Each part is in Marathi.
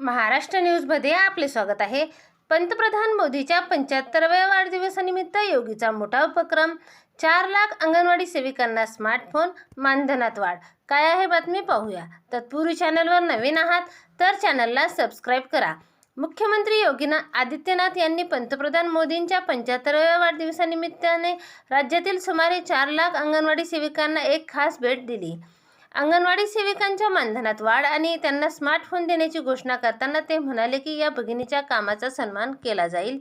महाराष्ट्र न्यूजमध्ये आपले स्वागत आहे. पंतप्रधान मोदीच्या पंच्याहत्तराव्या वाढदिवसानिमित्त योगीचा मोठा उपक्रम चार लाख अंगणवाडी सेविकांना स्मार्टफोन मानधनात वाढ. काय आहे बातमी पाहूया. तत्पूर्वी चॅनलवर नवीन आहात तर चॅनलला सबस्क्राईब करा. मुख्यमंत्री योगीनाथ आदित्यनाथ यांनी पंतप्रधान मोदींच्या पंच्याहत्तराव्या वाढदिवसानिमित्ताने राज्यातील सुमारे चार लाख अंगणवाडी सेविकांना एक खास भेट दिली. अंगणवाडी सेविकांच्या मानधनात वाढ आणि त्यांना स्मार्टफोन देण्याची घोषणा करताना ते म्हणाले की या भगिनीच्या कामाचा सन्मान केला जाईल.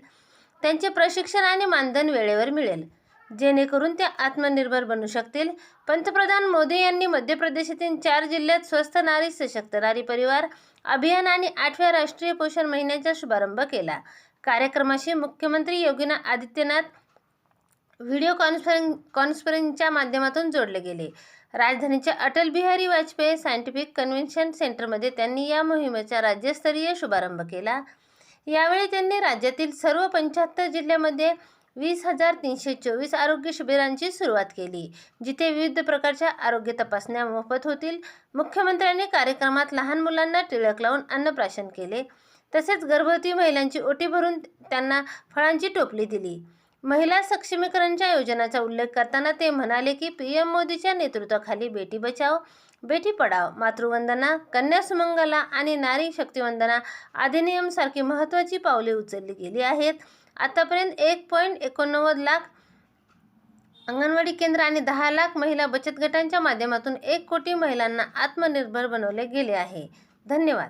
त्यांचे प्रशिक्षण आणि मानधन वेळेवर मिळेल जेणेकरून ते आत्मनिर्भर बनू शकतील. पंतप्रधान मोदी यांनी मध्य प्रदेशातील चार जिल्ह्यात स्वस्थ नारी सशक्त नारी परिवार अभियान आणि आठव्या राष्ट्रीय पोषण महिन्याचा शुभारंभ केला. कार्यक्रमाशी मुख्यमंत्री योगीना आदित्यनाथ व्हिडिओ कॉन्फरन्स कॉन्फरन्सच्या माध्यमातून जोडले गेले. राजधानीच्या अटल बिहारी वाजपेयी सायंटिफिक कन्व्हेन्शन सेंटरमध्ये त्यांनी या मोहिमेचा राज्यस्तरीय शुभारंभ केला. यावेळी त्यांनी राज्यातील सर्व पंच्याहत्तर जिल्ह्यामध्ये वीस हजार तीनशे चोवीस आरोग्य शिबिरांची सुरुवात केली जिथे विविध प्रकारच्या आरोग्य तपासण्या मोफत होतील. मुख्यमंत्र्यांनी कार्यक्रमात लहान मुलांना टिळक लावून अन्नप्राशन केले. तसेच गर्भवती महिलांची ओटी भरून त्यांना फळांची टोपली दिली. महिला सक्षमीकरणच्या योजनाचा उल्लेख करताना ते म्हणाले की पी एम मोदीच्या नेतृत्वाखाली बेटी बचाव बेटी पढाव मातृवंदना कन्या सुमंगला आणि नारी शक्तिवंदना अधिनियमसारखी महत्त्वाची पावले उचलली गेली आहेत. आतापर्यंत एक पॉईंट एकोणनव्वद लाख अंगणवाडी केंद्र आणि दहा लाख महिला बचत गटांच्या माध्यमातून एक कोटी महिलांना आत्मनिर्भर बनवले गेले आहे. धन्यवाद.